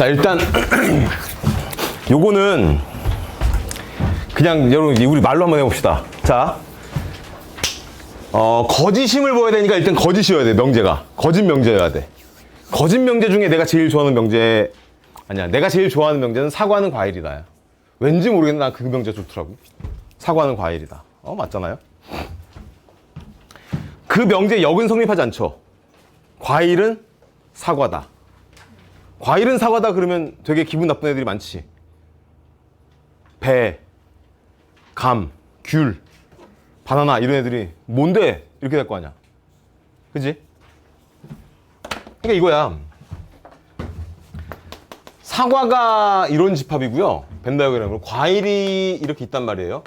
자 일단 요거는 그냥 여러분 우리 말로 한번 해봅시다. 자, 어 거짓임을 보여야 되니까 일단 거짓이어야 돼 명제가 거짓 명제여야 돼. 거짓 명제 중에 내가 제일 좋아하는 명제 아니야 내가 제일 좋아하는 명제는 사과는 과일이다야. 왠지 모르겠는데 난그 명제 좋더라고. 사과는 과일이다. 어 맞잖아요. 그 명제 역은 성립하지 않죠. 과일은 사과다. 과일은 사과다 그러면 되게 기분 나쁜 애들이 많지. 배, 감, 귤, 바나나 이런 애들이 뭔데 이렇게 될 거 아니야. 그지? 그러니까 이거야. 사과가 이런 집합이고요. 벤다이어그램으로 과일이 이렇게 있단 말이에요.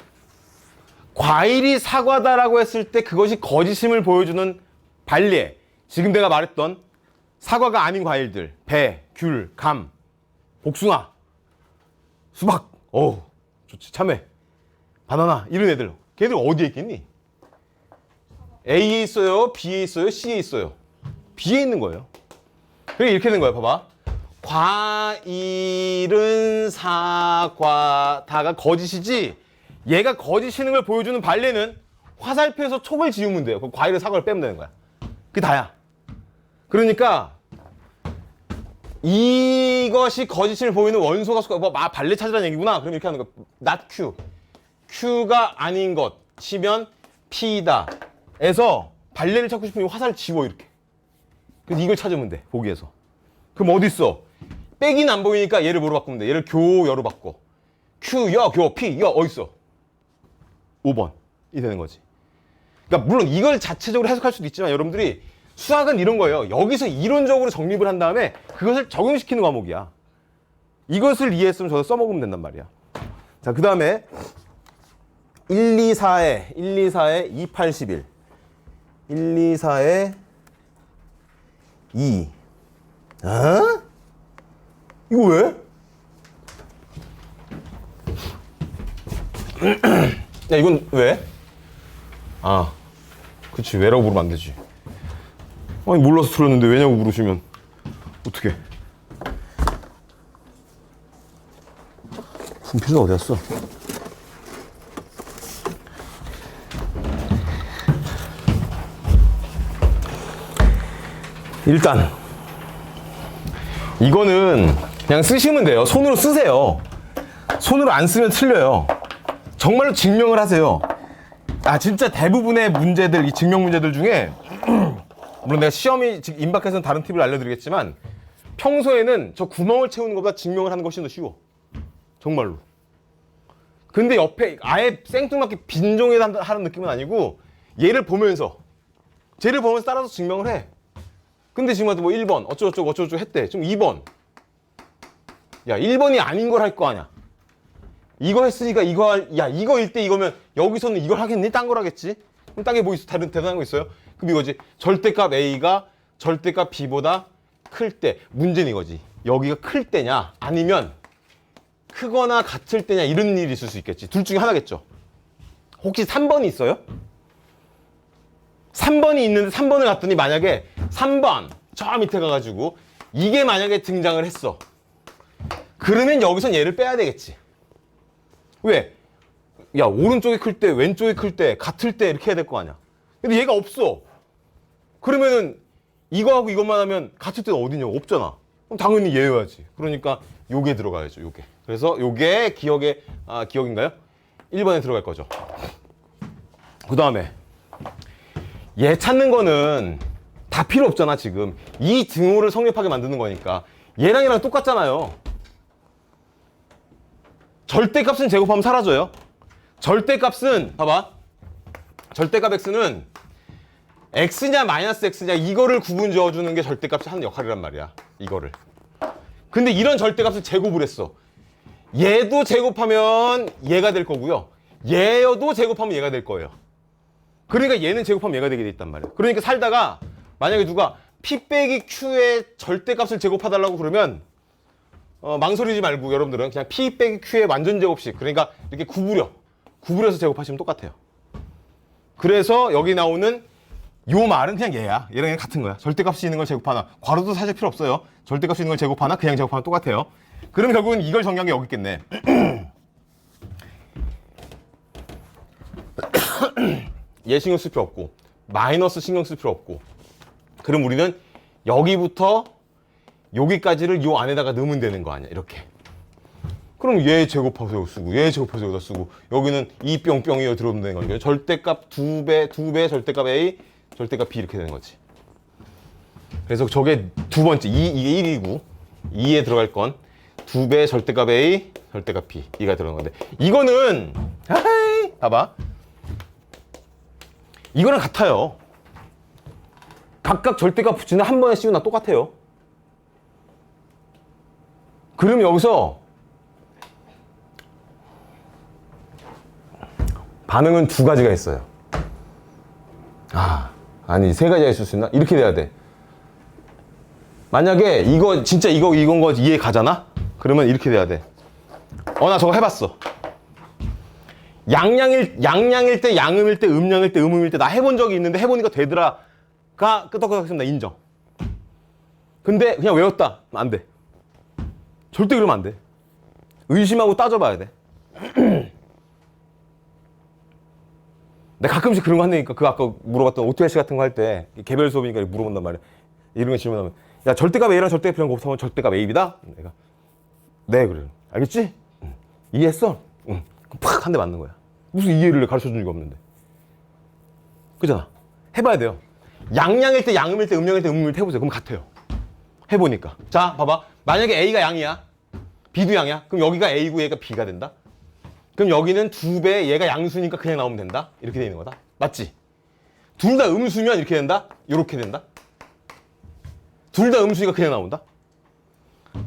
과일이 사과다라고 했을 때 그것이 거짓임을 보여주는 반례. 지금 내가 말했던 사과가 아닌 과일들. 배, 귤, 감, 복숭아, 수박. 어우, 좋지. 참외, 바나나 이런 애들. 걔들 어디에 있겠니? A에 있어요, B에 있어요, C에 있어요. B에 있는 거예요. 그래 이렇게 된 거예요. 봐봐. 과일은 사과 다가 거짓이지. 얘가 거짓이는 걸 보여주는 발레는 화살표에서 촉을 지우면 돼요. 그럼 과일은 사과를 빼면 되는 거야. 그게 다야. 그러니까 이것이 거짓임을 보이는 원소가 수가 뭐 아, 발레 찾으라는 얘기구나. 그럼 이렇게 하는 거야. not Q. Q가 아닌 것 치면 P다. 에서 발레를 찾고 싶으면 이 화살을 지워 이렇게. 그래서 이걸 찾으면 돼. 보기에서. 그럼 어디 있어? 빼기는 안 보이니까 얘를 뭐로 바꾸면 돼? 얘를 교여로 바꿔. Q, 여, 교, P, 여 어디 있어? 5번. 이 되는 거지. 그러니까 물론 이걸 자체적으로 해석할 수도 있지만 여러분들이 수학은 이런 거예요. 여기서 이론적으로 정립을 한 다음에 그것을 적용시키는 과목이야. 이것을 이해했으면 저도 써먹으면 된단 말이야. 자, 그 다음에 1, 2, 4에 1, 2, 4에 2, 8, 11 1, 2, 4에 2 어? 이거 왜? 야 이건 왜? 아 그치 안 되지 아니 몰라서 틀렸는데 왜냐고 물으시면 어떻게 분필은 어디 갔어? 일단 이거는 그냥 쓰시면 돼요. 손으로 쓰세요. 손으로 안 쓰면 틀려요. 정말로 증명을 하세요. 아 진짜 대부분의 문제들 이 증명 문제들 중에 물론 내가 시험이 지금 임박해서는 다른 팁을 알려드리겠지만 평소에는 저 구멍을 채우는 것보다 증명을 하는 것이 더 쉬워. 정말로. 근데 옆에 아예 생뚱맞게 빈종에 하는 느낌은 아니고 얘를 보면서 쟤를 보면서 따라서 증명을 해. 근데 지금 뭐 1번 어쩌고저쩌고 어쩌고저쩌고 했대. 지금 2번. 야 1번이 아닌 걸 할 거 아니야. 이거 했으니까 이거 할, 야 이거 일 때 이거면 여기서는 이걸 하겠니? 딴 걸 하겠지? 그럼 딴 게 뭐 있어? 다른 대단한 거 있어요? 그럼 이거지. 절대값 A가 절대값 B보다 클 때. 문제는 이거지. 여기가 클 때냐 아니면 크거나 같을 때냐 이런 일이 있을 수 있겠지. 둘 중에 하나겠죠. 혹시 3번이 있어요? 3번이 있는데 3번을 갔더니 만약에 3번 저 밑에 가가지고 이게 만약에 등장을 했어. 그러면 여기선 얘를 빼야 되겠지. 왜? 야 오른쪽이 클 때 왼쪽이 클 때 같을 때 이렇게 해야 될 거 아니야. 근데 얘가 없어. 그러면은 이거하고 이것만 하면 같을 때는 어디냐고 없잖아. 그럼 당연히 얘여야지. 그러니까 요게 들어가야죠. 요게. 그래서 요게 기억에 아 기억인가요? 1번에 들어갈 거죠. 그 다음에 얘 찾는 거는 다 필요 없잖아 지금 이 등호를 성립하게 만드는 거니까 얘랑 얘랑 똑같잖아요 절대값은 제곱하면 사라져요 절대값은 봐봐 절대값 x는 x냐 마이너스 x냐 이거를 구분 지어주는 게 절대값이 하는 역할이란 말이야 이거를. 근데 이런 절대값을 제곱을 했어. 얘도 제곱하면 얘가 될 거고요. 얘여도 제곱하면 얘가 될 거예요. 그러니까 얘는 제곱하면 얘가 되게 돼 있단 말이야. 그러니까 살다가 만약에 누가 P 빼기 Q의 절대값을 제곱해달라고 그러면 어, 망설이지 말고 여러분들은 그냥 P 빼기 Q의 완전 제곱식 그러니까 이렇게 구부려. 구부려서 제곱하시면 똑같아요. 그래서 여기 나오는 요 말은 그냥 얘야. 얘랑 그냥 같은 거야. 절대값이 있는 걸 제곱하나. 괄호도 사실 필요 없어요. 절대값이 있는 걸 제곱하나 그냥 제곱하나 똑같아요. 그럼 결국은 이걸 정리한 게 여기 있겠네. 얘 신경 쓸 필요 없고 마이너스 신경 쓸 필요 없고 그럼 우리는 여기부터 여기까지를 요 안에다가 넣으면 되는 거 아니야 이렇게 그럼 얘 제곱해서 여기 쓰고 얘 제곱해서 여기다 쓰고 여기는 이 뿅뿅이 들어오면 되는 거니까 절대값 두배두배 절대값 A 절대값 B 이렇게 되는 거지. 그래서 저게 두 번째 이, 이게 1이고 2에 들어갈 건 두 배 절대값 A 절대값 B. 이가 들어가는 건데. 이거는 하이 봐봐. 이거랑 같아요. 각각 절대값 붙이는 한 번에 씌우나 똑같아요. 그럼 여기서 반응은 두 가지가 있어요. 아, 아니 세 가지가 있을 수 있나? 이렇게 돼야 돼. 만약에 이거 진짜 이거 이건 거 이해 가잖아? 그러면 이렇게 돼야 돼. 어 나 저거 해봤어. 양양일 양양일 때 양음일 때 음양일 때 음음일 때 나 해본 적이 있는데 해보니까 되더라가 끄덕끄덕했습니다 인정. 근데 그냥 외웠다 안 돼. 절대 그러면 안 돼. 의심하고 따져봐야 돼. 내가 가끔씩 그런 거 한다니까. 그 아까 물어봤던 OTLC 같은 거 할 때 개별 수업이니까 물어본단 말이야. 이런 거 질문하면 야 절대값 A랑 절대값 B랑 곱하면 절대값 AB다? 내가 네. 그래 알겠지? 응. 이해했어? 팍한 대 맞는 거야. 무슨 이해를 가르쳐 준 적이 없는데. 그잖아. 해봐야 돼요. 양양일 때 양음일 때 음양일 때 음음일 때 해보세요. 그럼 같아요. 해보니까. 자 봐봐. 만약에 A가 양이야. B도 양이야. 그럼 여기가 A고 얘가 B가 된다 그럼 여기는 두 배, 얘가 양수니까 그냥 나오면 된다? 이렇게 돼 있는 거다. 맞지? 둘 다 음수면 이렇게 된다? 이렇게 된다? 둘 다 음수니까 그냥 나온다?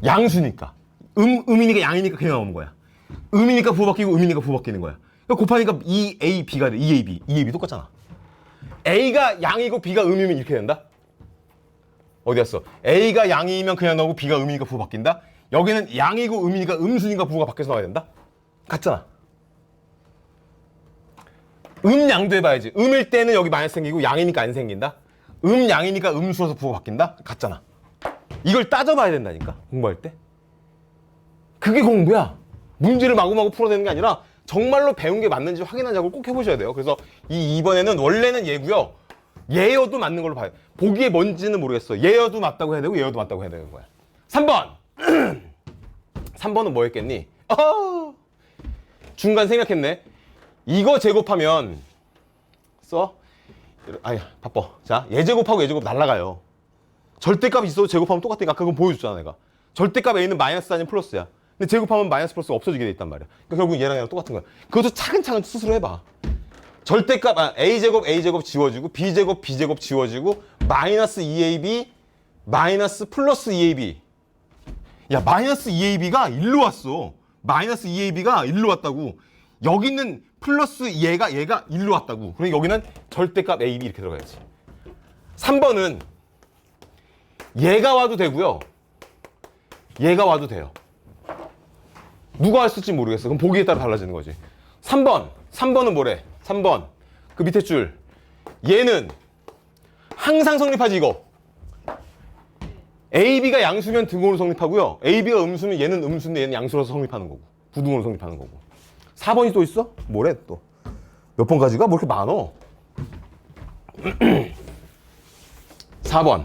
양수니까. 음, 음이니까 양이니까 그냥 나오는 거야. 음이니까 부호 바뀌고 음이니까 부호 바뀌는 거야. 그러니까 곱하니까 2A, B가 돼. 2AB. 2AB 똑같잖아. A가 양이고 B가 음이면 이렇게 된다? 어디 갔어? A가 양이면 그냥 나오고 B가 음이니까 부호 바뀐다? 여기는 양이고 음이니까 음수니까 부호가 바뀌어서 나와야 된다? 같잖아. 음 양도 해봐야지. 음일 때는 여기 마이너스 생기고 양이니까 안 생긴다. 음 양이니까 음수로서 부호가 바뀐다. 같잖아. 이걸 따져봐야 된다니까 공부할 때. 그게 공부야. 문제를 마구마구 풀어내는 게 아니라 정말로 배운 게 맞는지 작업을 꼭 해보셔야 돼요. 그래서 이 2번에는 원래는 얘고요. 예여도 맞는 걸로 봐요. 보기에 뭔지는 모르겠어. 예여도 맞다고 해야 되고 예여도 맞다고 해야 되는 거야. 3번. 3번은 뭐 했겠니? 어, 중간 생략했네. 이거 제곱하면 써. 아야 바빠. 자, 얘 제곱하고 얘 제곱 날라가요. 절대값 있어도 제곱하면 똑같으니까 아까 그건 보여줬잖아 내가. 절대값 A는 마이너스 아니면 플러스야. 근데 제곱하면 마이너스 플러스가 없어지게 돼 있단 말이야. 그러니까 결국 얘랑 얘랑 똑같은 거야. 그것도 차근차근 스스로 해봐. 절대값 아, A 제곱 A 제곱 지워지고 B 제곱 B 제곱 지워지고 마이너스 2AB 마이너스 플러스 2AB 야 마이너스 2AB가 일로 왔어 마이너스 2AB가 일로 왔다고 여기는 플러스 얘가 얘가 일로 왔다고. 그러니까 여기는 절대값 AB 이렇게 들어가야지. 3번은 얘가 와도 되고요. 얘가 와도 돼요. 누가 왔을지 모르겠어. 그럼 보기에 따라 달라지는 거지. 3번. 3번은 뭐래? 3번. 그 밑에 줄. 얘는 항상 성립하지 이거. AB가 양수면 등호로 성립하고요. AB가 음수면 얘는 음수인데 얘는 양수로서 성립하는 거고. 부등호로 성립하는 거고. 4번이 또 있어? 뭐래 또? 몇 번까지가? 뭐 이렇게 많어? 4번.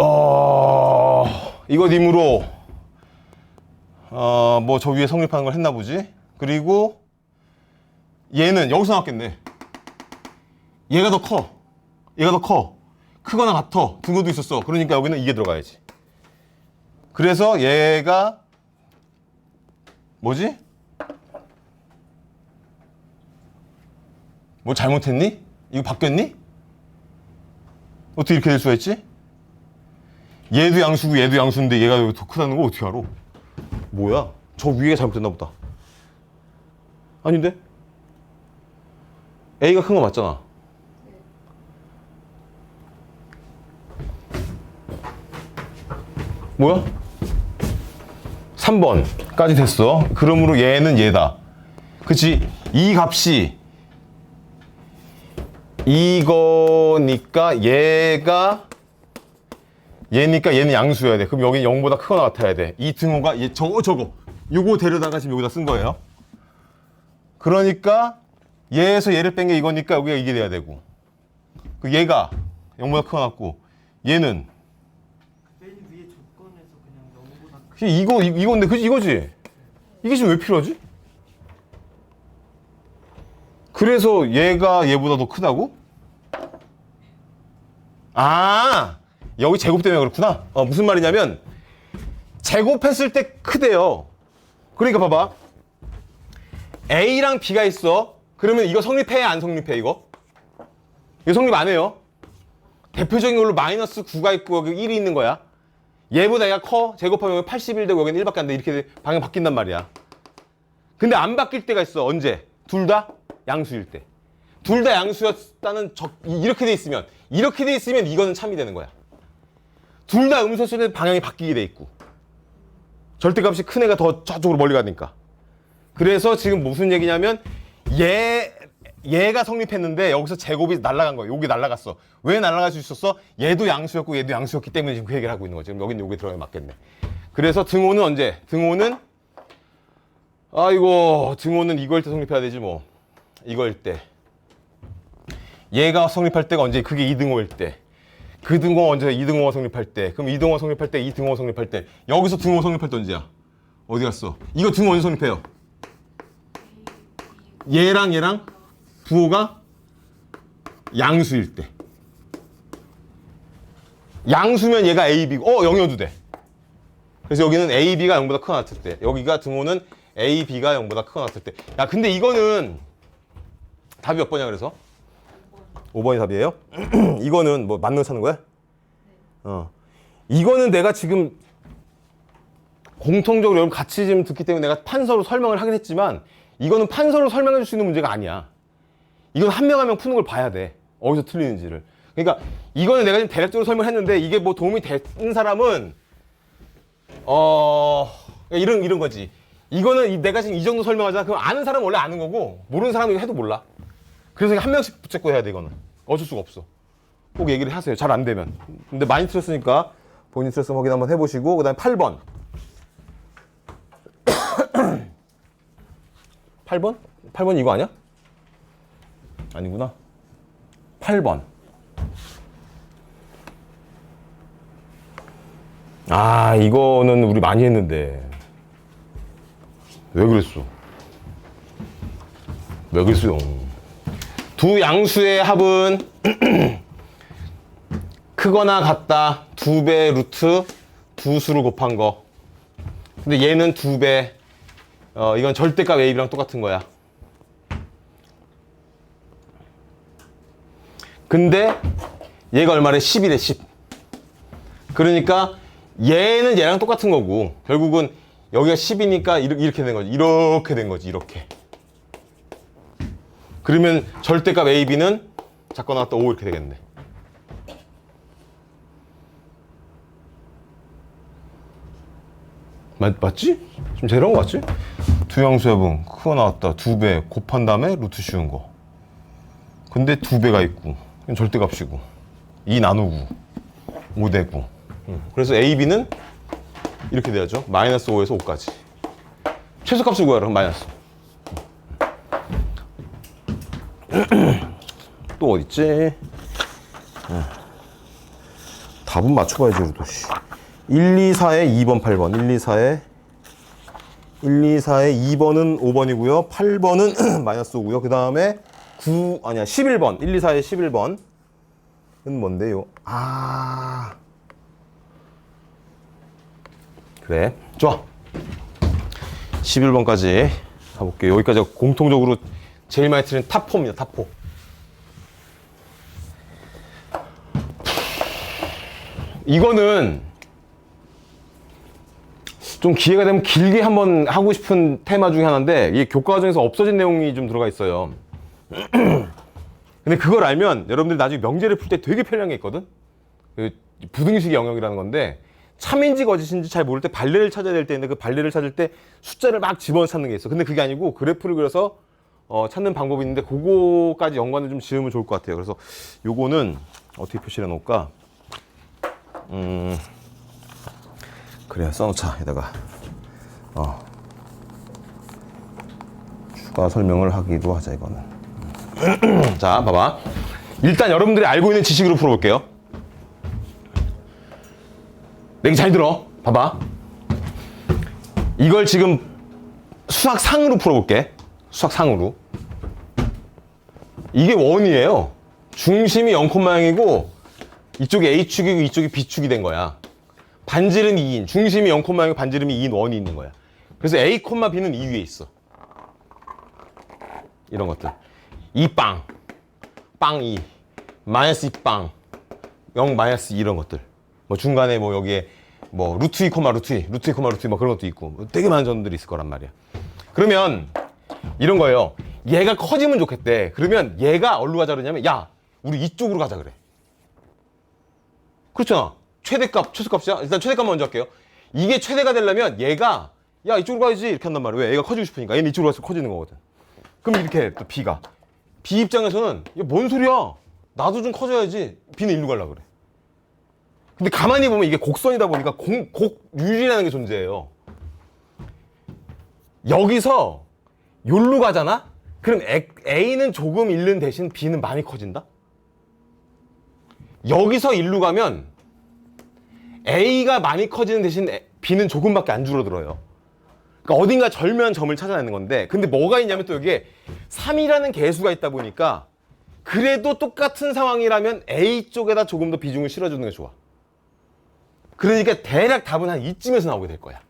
어, 이거 님으로, 어, 뭐 저 위에 성립하는 걸 했나 보지? 그리고 얘는 여기서 나왔겠네. 얘가 더 커. 얘가 더 커. 크거나 같아. 등호도 있었어. 그러니까 여기는 이게 들어가야지. 그래서 얘가 뭐지? 뭐 잘못했니? 이거 바뀌었니? 어떻게 이렇게 될 수가 있지? 얘도 양수고 얘도 양수인데 얘가 여기 더 크다는 거 어떻게 알아? 뭐야? 저 위에 잘못됐나 보다. 아닌데? A가 큰 거 맞잖아. 뭐야? 3번까지 됐어. 그러므로 얘는 얘다. 그치? 이 값이 이거니까 얘가 얘니까 얘는 양수여야 돼. 그럼 여기 0보다 크거나 같아야 돼. 이 등호가 얘 저거 저거 요거 데려다가 지금 여기다 쓴 거예요. 그러니까 얘에서 얘를 뺀 게 이거니까 여기가 이게 돼야 되고 그 얘가 0보다 크거나 같고 얘는 맨 위에 조건에서 그냥 0보다 그 이거 이- 이건데 그지 이거지? 이게 지금 왜 필요하지? 그래서 얘가 얘보다 더 크다고? 아 여기 제곱 때문에 그렇구나. 어, 무슨 말이냐면 제곱했을 때 크대요. 그러니까 봐봐. A랑 B가 있어. 그러면 이거 성립해? 안 성립해 이거? 이거 성립 안 해요. 대표적인 걸로 마이너스 9가 있고 여기 1이 있는 거야 얘보다 얘가 커? 제곱하면 여기 81 되고 여기는 1밖에 안 돼. 이렇게 돼. 방향 바뀐단 말이야. 근데 안 바뀔 때가 있어. 언제? 둘 다 양수일 때. 둘 다 양수였다는 적, 이- 이렇게 돼 있으면 이렇게 돼 있으면 이거는 참이 되는 거야. 둘 다 음수였을 때 방향이 바뀌게 돼 있고. 절대값이 큰 애가 더 저쪽으로 멀리 가니까. 그래서 지금 무슨 얘기냐면 얘 얘가 성립했는데 여기서 제곱이 날아간 거예요. 여기 날아갔어. 왜 날아갈 수 있었어? 얘도 양수였고 얘도 양수였기 때문에 지금 그 얘기를 하고 있는 거지. 지금 여기는 여기 들어가면 맞겠네. 그래서 등호는 언제? 등호는 아이고 등호는 이거일 때 성립해야 되지 뭐. 이거일 때. 얘가 성립할 때가 언제? 그게 이등호일 때. 그 등호 언제? 이등호가 성립할 때. 그럼 이등호 성립할 때, 이등호 성립할 때. 여기서 등호 성립할 때 언제야? 어디 갔어? 이거 등호 언제 성립해요? 얘랑 얘랑 부호가 양수일 때. 양수면 얘가 A, B고, 어, 0이어도 돼. 그래서 여기는 A, B가 0보다 크거나 같을 때. 여기가 등호는 A, B가 0보다 크거나 같을 때. 야, 근데 이거는 답이 몇 번이야, 그래서? 5번이 답이에요? 이거는 뭐거 찾는 거야? 어. 이거는 내가 지금 공통적으로 여러분 같이 지금 듣기 때문에 내가 판서로 설명을 하긴 했지만 이거는 판서로 설명해 줄 수 있는 문제가 아니야. 이건 한 명 한 명 푸는 걸 봐야 돼. 어디서 틀리는지를. 그러니까 이거는 내가 지금 대략적으로 설명했는데 이게 뭐 도움이 되는 사람은 어 이런 이런 거지. 이거는 이- 내가 지금 이 정도 설명하잖아. 그럼 아는 사람은 원래 아는 거고 모르는 사람은 해도 몰라. 그래서 한 명씩 붙잡고 해야 돼 이거는. 어쩔 수가 없어. 꼭 얘기를 하세요. 잘 안 되면. 근데 많이 틀렸으니까 본인 틀렸으면 확인 한번 해보시고 그다음에 8번. 8번? 8번 이거 아니야? 아니구나. 8번. 아, 이거는 우리 많이 했는데. 왜 그랬어? 왜 그랬어요? 두 양수의 합은 크거나 같다. 두 배 루트 두 수를 곱한 거. 근데 얘는 두 배. 어, 이건 절대값 AB랑 똑같은 거야. 근데 얘가 얼마래? 10이래, 10. 그러니까 얘는 얘랑 똑같은 거고 결국은 여기가 10이니까 이렇게 된 거지. 이렇게 된 거지. 이렇게. 그러면 절대값 AB는 작거 나왔다 5 이렇게 되겠네. 맞, 맞지? 지금 제일 한거 맞지? 두 양수합은 크거 나왔다 두 배 곱한 다음에 루트 씌운 거 근데 두 배가 있고 절대값이고. 2 나누고. 5 되고. 음, 그래서 A, B는 이렇게 돼야죠. 마이너스 5에서 5까지. 최소값을 구하라. 마이너스. 또 어딨지? 답은 맞춰봐야지 우리도. 씨. 1, 2, 4에 2번, 8번. 1, 2, 4에 1, 2, 4에 2번은 5번이고요. 8번은 마이너스 5고요. 그 다음에 9 아니야 11번. 1, 2, 4에 11번은 뭔데요? 아. 그래. 좋아. 11번까지 가볼게요. 여기까지 공통적으로 제일 많이 틀린 탑4입니다 탑4 이거는 좀 기회가 되면 길게 한번 하고 싶은 테마 중에 하나인데 이게 교과 과정에서 없어진 내용이 좀 들어가 있어요. 근데 그걸 알면 여러분들 나중에 명제를 풀 때 되게 편리한 게 있거든. 그 부등식 영역이라는 건데 참인지 거짓인지 잘 모를 때 발레를 찾아야 될 때인데 그 발레를 찾을 때 숫자를 막 집어넣어 찾는 게 있어. 근데 그게 아니고 그래프를 그려서 어, 찾는 방법이 있는데 그거까지 연관을 좀 지으면 좋을 것 같아요. 그래서 요거는 어떻게 표시해 놓을까? 음, 그래 써놓자 여기다가 어, 추가 설명을 하기도 하자 이거는. 자, 봐봐. 일단 여러분들이 알고 있는 지식으로 풀어볼게요. 내기 잘 들어. 봐봐. 이걸 지금 수학상으로 풀어볼게. 수학상으로. 이게 원이에요. 중심이 0,0이고 이쪽이 A축이고 이쪽이 B축이 된 거야. 반지름이 2인, 중심이 0,0이고 반지름이 2인 원이 있는 거야. 그래서 A, B는 이 위에 있어. 이런 것들. 2빵, 빵 2, 마이너스 2빵, 0 마이너스 2 이런 것들. 뭐 중간에 뭐 여기에 뭐 루트 2, 루트 2, 루트 2, 루트 2, 뭐 그런 것도 있고 뭐 되게 많은 점들이 있을 거란 말이야. 그러면 이런 거예요. 얘가 커지면 좋겠대. 그러면 얘가 어디로 가자 그러냐면 야, 우리 이쪽으로 가자 그래. 그렇잖아. 최대값, 최소값이야. 일단 최대값 먼저 할게요. 이게 최대가 되려면 얘가 야, 이쪽으로 가야지 이렇게 한단 말이야. 왜? 얘가 커지고 싶으니까. 얘는 이쪽으로 가서 커지는 거거든. 그럼 이렇게 또 B가 B 입장에서는 이게 뭔 소리야? 나도 좀 커져야지. B는 일로 가려 그래. 근데 가만히 보면 이게 곡선이다 보니까 공, 곡률이라는 게 존재해요. 여기서 요로 가잖아? 그럼 에- A는 조금 잃는 대신 B는 많이 커진다? 여기서 일로 가면 A가 많이 커지는 대신 에- B는 조금밖에 안 줄어들어요. 그러니까 어딘가 절묘한 점을 찾아내는 건데 근데 뭐가 있냐면 또 여기에 3이라는 개수가 있다 보니까 그래도 똑같은 상황이라면 A 쪽에다 조금 더 비중을 실어주는 게 좋아. 그러니까 대략 답은 한 이쯤에서 나오게 될 거야.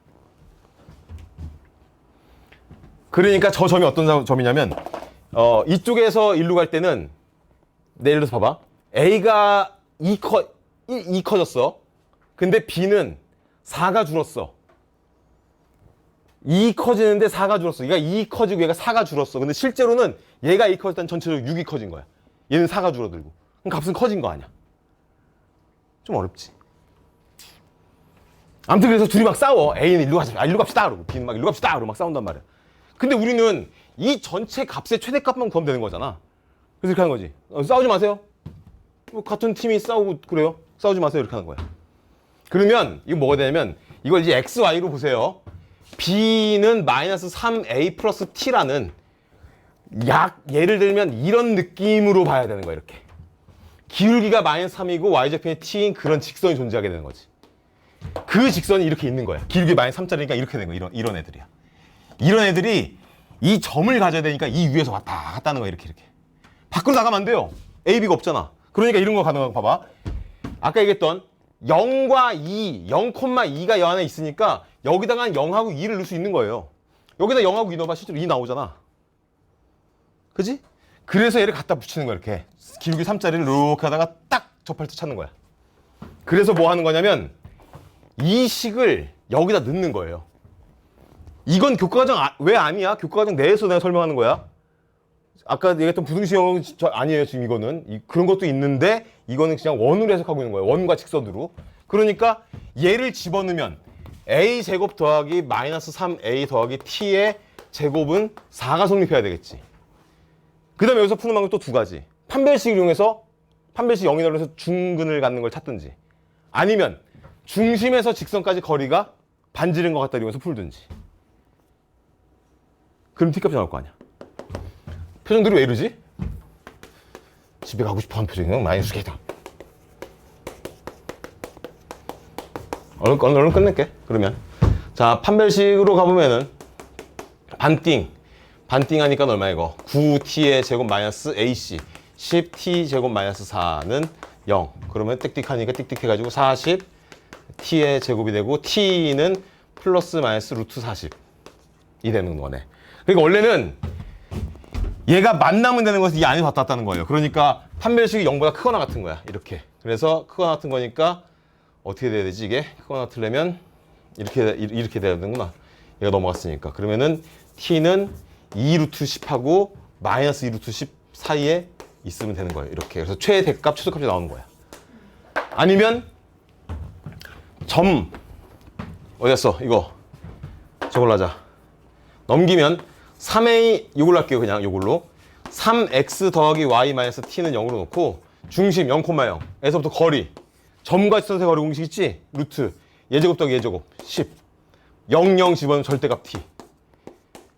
그러니까 저 점이 어떤 점- 점이냐면 어, 이쪽에서 일로 갈 때는 예를 들어서 봐봐. A가 2 커, 1, 2 커졌어. 근데 B는 4가 줄었어. 2 커지는데 4가 줄었어. 얘가 2 커지고 얘가 4가 줄었어. 근데 실제로는 얘가 2 커졌다는 전체적으로 6이 커진 거야. 얘는 4가 줄어들고. 그럼 값은 커진 거 아니야. 좀 어렵지. 아무튼 그래서 둘이 막 싸워. A는 일로 가자. 아, 일로 갑시다. 그러고 B는 막 일로 갑시다. 그러고 막 싸운단 말이야. 근데 우리는 이 전체 값의 최대값만 구하면 되는 거잖아. 그래서 이렇게 하는 거지. 어, 싸우지 마세요. 뭐 같은 팀이 싸우고 그래요. 싸우지 마세요. 이렇게 하는 거야. 그러면 이거 뭐가 되냐면 이걸 이제 x, y로 보세요. B는 마이너스 3a 플러스 t라는 약 예를 들면 이런 느낌으로 봐야 되는 거야 이렇게. 기울기가 마이너스 3이고 y좌편이 t인 그런 직선이 존재하게 되는 거지. 그 직선이 이렇게 있는 거야. 기울기 마이너스 3짜리니까 이렇게 되는 거야. 이런 이런 애들이야. 이런 애들이 이 점을 가져야 되니까 이 위에서 왔다 갔다 하는 거야 이렇게 이렇게. 밖으로 나가면 안 돼요. A, B가 없잖아. 그러니까 이런 거 가능한 거 봐봐. 아까 얘기했던 0과 2, 0,2가 여 안에 있으니까 여기다가 0하고 2를 넣을 수 있는 거예요. 여기다 0하고 2 넣어봐 실제로 2 나오잖아. 그지? 그래서 얘를 갖다 붙이는 거야 이렇게. 기울기 3짜리를 이렇게 하다가 딱 접할 때 찾는 거야. 그래서 뭐 하는 거냐면 이 식을 여기다 넣는 거예요. 이건 교과과정 아- 왜 아니야? 교과과정 내에서 내가 설명하는 거야. 아까 얘기했던 부등식형은 저 아니에요 지금 이거는. 이- 그런 것도 있는데 이거는 그냥 원으로 해석하고 있는 거예요. 원과 직선으로. 그러니까 얘를 집어넣으면 a 제곱 더하기 마이너스 3a 더하기 t의 제곱은 4가 성립해야 되겠지. 그 다음에 여기서 푸는 방법 또 두 가지. 판별식을 이용해서 판별식 0이라고 해서 중근을 갖는 걸 찾든지 아니면 중심에서 직선까지 거리가 반지른 것 같다 이용해서 풀든지. 그럼 t값이 나올 거 아니야 표정들이 왜 이러지? 집에 가고 싶어 하는 표정이 많이 숙이다. 얼른, 얼른, 얼른 끝낼게. 그러면. 자, 판별식으로 가보면은, 반띵. 반띵 하니까 얼마 이거? 9t의 제곱 마이너스 ac. 10t 제곱 마이너스 4는 0. 그러면 띡띡 하니까 띡띡 해가지고 40. t의 제곱이 되고, t는 플러스 마이너스 루트 40. 이 되는 거네. 그러니까 원래는 얘가 만나면 되는 것은 이 안에 왔다 갔다 하는 거예요. 그러니까 판별식이 0보다 크거나 같은 거야. 이렇게. 그래서 크거나 같은 거니까 어떻게 돼야 되지 이게? 크거나 같으려면 이렇게 이렇게 돼야 되는구나. 얘가 넘어갔으니까. 그러면은 t는 2루트 10하고 마이너스 2루트 10 사이에 있으면 되는 거예요. 이렇게. 그래서 최대값, 최소값이 나오는 거야. 아니면 점 어디 갔어? 이거 저걸로 하자. 넘기면 3a 이걸로 할게요. 그냥 이걸로. 3x 더하기 y 마이너스 t는 0으로 놓고 중심 0,0에서부터 거리 점과 지선의 거리 공식 있지? 루트 예제곱 더하기 예제곱 10 0, 0 집어넣으면 절대값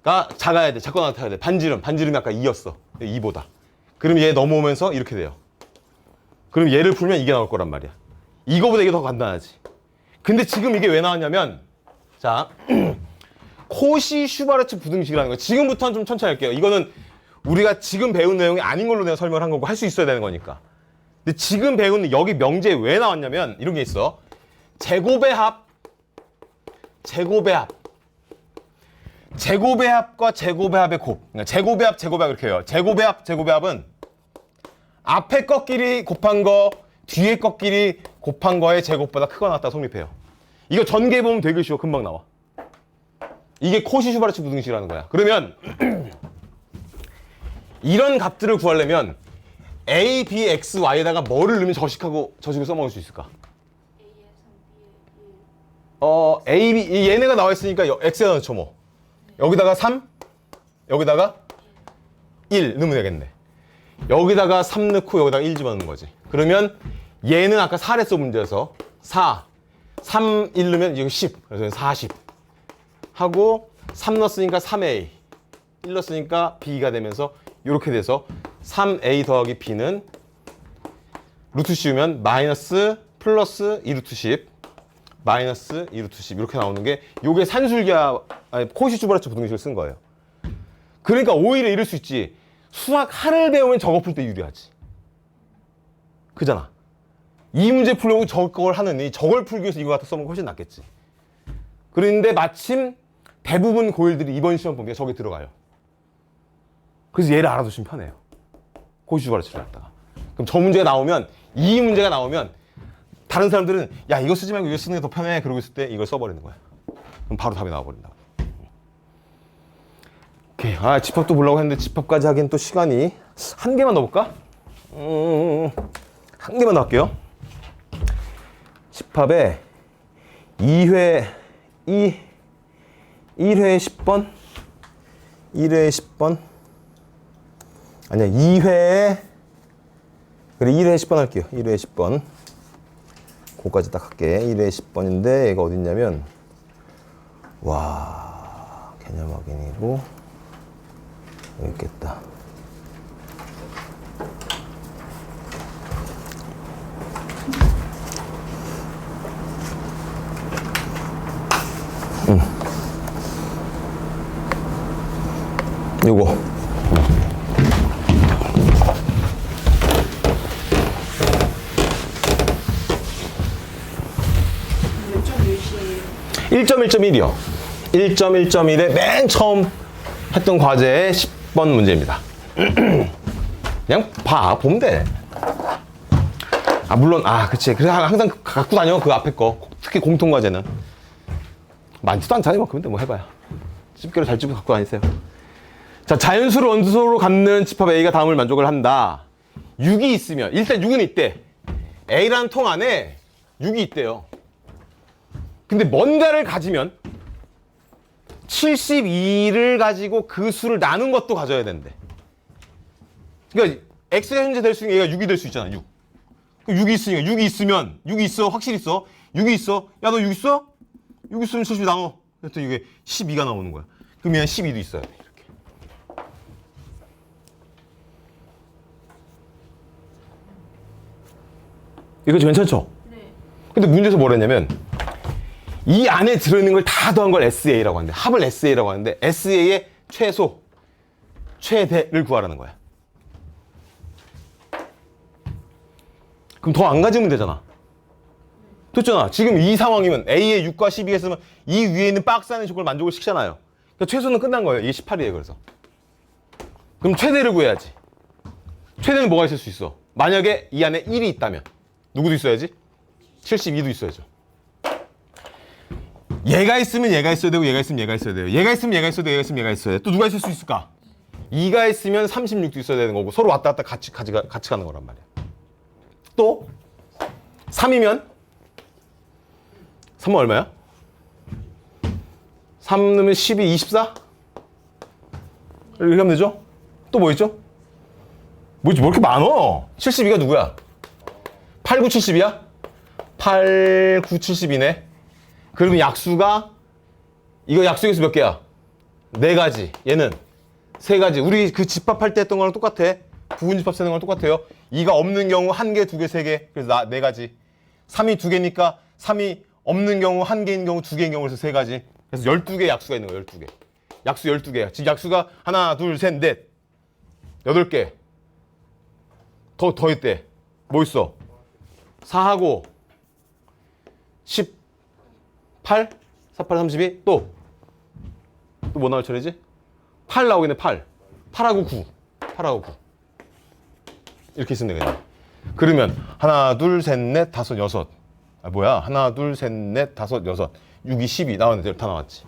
t가 작아야 돼. 작고 나타나야 돼. 반지름. 반지름이 아까 2였어. 2보다. 그럼 얘 넘어오면서 이렇게 돼요. 그럼 얘를 풀면 이게 나올 거란 말이야. 이거보다 이게 더 간단하지. 근데 지금 이게 왜 나왔냐면 자 코시 슈바르츠 부등식이라는 거. 지금부터는 좀 천천히 할게요. 이거는 우리가 지금 배운 내용이 아닌 걸로 내가 설명을 한 거고 할 수 있어야 되는 거니까. 근데 지금 배운 여기 명제에 왜 나왔냐면 이런 게 있어. 제곱의 합, 제곱의 합, 제곱의 합과 제곱의 합의 곱. 그러니까 제곱의 합, 제곱의 합 이렇게 해요. 제곱의 합, 제곱의 합은 앞에 것끼리 곱한 거, 뒤에 것끼리 곱한 거의 제곱보다 크거나 같다 성립해요. 이거 전개 보면 되게 쉬워. 금방 나와. 이게 코시 슈바르츠 부등식이라는 거야. 그러면 이런 값들을 구하려면 a, b, x, y에다가 뭐를 넣으면 저식하고 저식을 써먹을 수 있을까? 어, a, b, 이 얘네가 나와 있으니까 여- x에다 넣죠 뭐. 여기다가 3, 여기다가 1 넣으면 되겠네. 여기다가 3 넣고 여기다가 1 집어넣는 거지. 그러면 얘는 아까 4랬어 문제에서 4, 3, 1 넣으면 이거 10. 그래서 40. 하고 3 넣었으니까 3a, 1 넣었으니까 b가 되면서 이렇게 돼서 3a 더하기 b는 루트 씌우면 마이너스 플러스 2루트 10 마이너스 2루트 10 이렇게 나오는 게 요게 산술기하 코시 슈바르츠 부등식을 쓴 거예요. 그러니까 오히려 이럴 수 있지. 수학 하를 배우면 저거 풀 때 유리하지. 그잖아. 이 문제 풀려고 저걸 하느니 저걸 풀기 위해서 이거 갖다 써면 훨씬 낫겠지. 그런데 마침 대부분 고일들이 이번 시험 보면 저게 들어가요. 그래서 얘를 알아두시면 편해요. 슈바르츠를 갖다가. 그럼 저 문제가 나오면 이 문제가 나오면 다른 사람들은 야 이거 쓰지 말고 이거 쓰는 게 더 편해 그러고 있을 때 이걸 써버리는 거야. 그럼 바로 답이 나와버린다고. 오케이. 아 집합도 보려고 했는데 집합까지 하기엔 또 시간이 한 개만 넣어볼까? 음, 한 개만 넣을게요. 집합에 2회 2 1회 10번? 1회 10번? 아니야 2회에 그래 1회 10번 할게요. 1회 10번. 그거까지 딱 할게. 1회 10번인데 얘가 어딨냐면 와 개념 확인이고 여기 있겠다 음. 요거 1.1.1이요. 1.1.1의 맨 처음 했던 과제의 10번 문제입니다. 그냥 봐, 보면 돼. 아, 물론, 아, 그치. 그래, 항상 갖고 다녀, 그 앞에 거. 특히 공통과제는. 많지도 않잖아요. 근데 뭐 해봐야. 집게로 잘 집어 갖고 다니세요. 자, 자연수를 원소로 갖는 집합 A가 다음을 만족을 한다. 6이 있으면, 일단 6은 있대. A라는 통 안에 6이 있대요. 근데 뭔가를 가지면 72를 가지고 그 수를 나눈 것도 가져야 된대. 그러니까 x가 현재 될 수 있는 얘가 6이 될 수 있잖아. 6. 6이 있으니까 6이 있으면 6이 있어. 확실히 있어. 6이 있어. 야 너 6 있어? 6 있으면 72 나눠. 그랬더니 이게 12가 나오는 거야. 그럼 얘는 12도 있어야 돼. 이렇게. 이거 괜찮죠? 네. 근데 문제에서 뭐랬냐면 이 안에 들어있는 걸 다 더한 걸 SA라고 하는데 합을 SA라고 하는데 SA의 최소 최대를 구하라는 거야. 그럼 더 안 가지면 되잖아. 됐잖아. 지금 이 상황이면 A의 6과 12가 있으면 이 위에 있는 박스 안에 조건을 만족을 시키잖아요. 그러니까 최소는 끝난 거예요. 이게 18이에요. 그래서. 그럼 최대를 구해야지. 최대는 뭐가 있을 수 있어? 만약에 이 안에 1이 있다면 누구도 있어야지? 72도 있어야죠. 얘가 있으면 얘가 있어야 되고 얘가 있으면 얘가 있어야 돼요. 얘가 있으면 얘가 있어야 되고 얘가 있으면 얘가 있어야 돼. 또 누가 있을 수 있을까? 2가 있으면 36도 있어야 되는 거고 서로 왔다 갔다 같이 같이, 가- 같이 가는 거란 말이야. 또 3이면 3은 얼마야? 3 넣으면 12, 24? 이렇게 하면 되죠? 또 뭐 있죠? 뭐지, 뭐 이렇게 많어? 72가 누구야? 8, 9, 70이야? 8, 9, 70이네. 그러면 약수가, 이거 약수에서 몇 개야? 네 가지. 얘는 세 가지. 우리 그 집합할 때 했던 거랑 똑같아. 부분 집합 쓰는 거랑 똑같아요. 이가 없는 경우 한 개, 두 개, 세 개. 그래서 나, 네 가지. 3이 두 개니까 3이 없는 경우 한 개인 경우 두 개인 경우 그래서 세 가지. 그래서 12개 약수가 있는 거야, 12개. 약수 12개야. 지금 약수가 하나, 둘, 셋, 넷. 여덟 개. 더, 더 있대. 뭐 있어? 4하고 18? 48, 32? 또? 또 뭐 나올 차례지? 8 나오겠네, 8. 8하고 9. 8하고 9. 이렇게 쓰면 되겠네. 그러면 하나, 둘, 셋, 넷, 다섯, 여섯. 아, 뭐야? 하나, 둘, 셋, 넷, 다섯, 여섯. 6이 12 나왔는데 다 나왔지.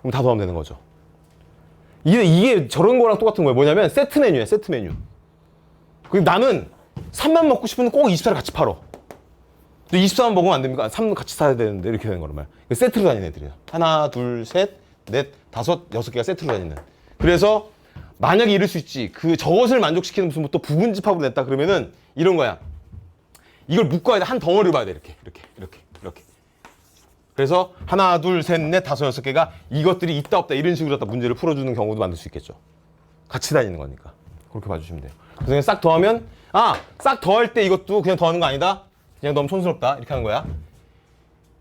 그럼 다 더하면 되는 거죠. 이게, 이게 저런 거랑 똑같은 거예요. 뭐냐면 세트 메뉴야, 세트 메뉴. 그리고 나는 3만 먹고 싶으면 꼭 24를 같이 팔어. 24만 먹으면 안 됩니까? 3 같이 사야 되는데 이렇게 되는 거란 말이야. 그 세트로 다니는 애들이야. 하나, 둘, 셋, 넷, 다섯, 여섯 개가 세트로 다니는. 그래서 만약에 이럴 수 있지. 그 저것을 만족시키는 무슨 뭐또 부분 집합으로 냈다 그러면은 이런 거야. 이걸 묶어야 돼. 한 덩어리를 봐야 돼. 이렇게, 이렇게, 이렇게, 이렇게. 그래서 하나, 둘, 셋, 넷, 다섯, 여섯 개가 이것들이 있다 없다 이런 식으로 갖다 문제를 풀어주는 경우도 만들 수 있겠죠. 같이 다니는 거니까. 그렇게 봐주시면 돼요. 그래서 싹 더하면 아, 싹 더할 때 이것도 그냥 더하는 거 아니다. 그냥 너무 촌스럽다. 이렇게 하는 거야.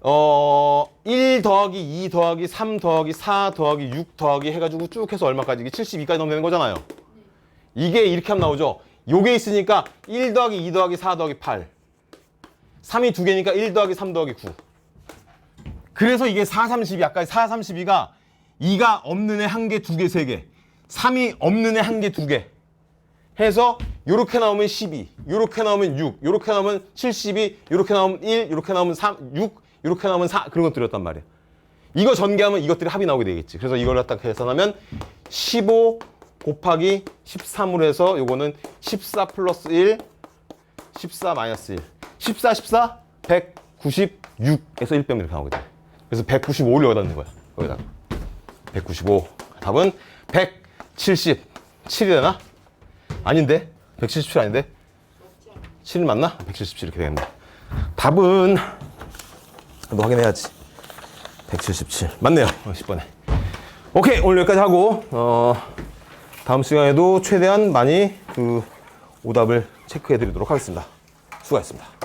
어, 1 더하기 2 더하기 3 더하기 4 더하기 6 더하기 해가지고 쭉 해서 얼마까지? 이게 72까지 넣으면 되는 거잖아요. 이게 이렇게 하면 나오죠. 요게 있으니까 1 더하기 2 더하기 4 더하기 8. 3이 두 개니까 1 더하기 3 더하기 9. 그래서 이게 4, 32, 아까 4, 32가 2가 없는 애 한 개, 두 개, 세 개. 3이 없는 애 한 개, 두 개. 해서 요렇게 나오면 12, 요렇게 나오면 6, 요렇게 나오면 72, 요렇게 나오면 1, 요렇게 나오면 3, 6, 요렇게 나오면 4 그런 것들이었단 말이야. 이거 전개하면 이것들이 합이 나오게 되겠지. 그래서 이걸 갖다 계산하면 15 곱하기 13으로 해서 요거는 14 플러스 1, 14 마이너스 1. 14, 14, 196에서 1 빼면 이렇게 나오게 돼. 그래서 195를 여기다 넣는 거야. 여기다가. 195. 답은 177이 되나? 아닌데? 177 아닌데? 7 맞나? 177 이렇게 되겠네. 답은 너 확인해야지. 177 맞네요. 10번에. 오케이 오늘 여기까지 하고 어, 다음 시간에도 최대한 많이 그 오답을 체크해 드리도록 하겠습니다. 수고하셨습니다.